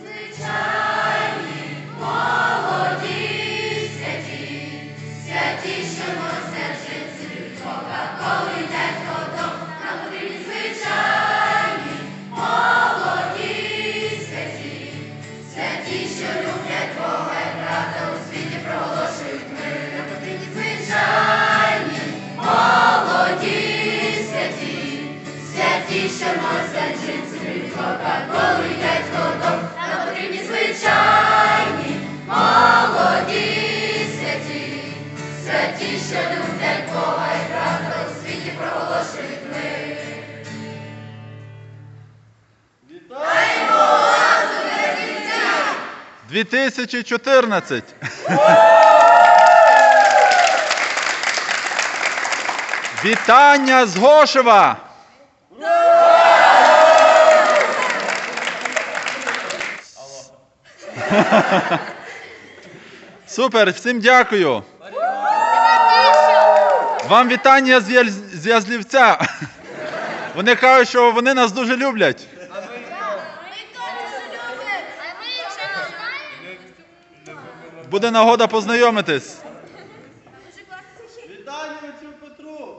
Звичайні молоді святі, святі, що носять життя людського, коли не згодом, на потрібні молоді святі, святі, що люблять Бога. і у світі проголошують ми, звичайні молоді святі, святі, що носять життя людського, 2014. Вітання з Гошева! Супер! Всім дякую! Вам вітання з Язлівця. Вони кажуть, що вони нас дуже люблять. Буде нагода познайомитись. Вітаю, Петру!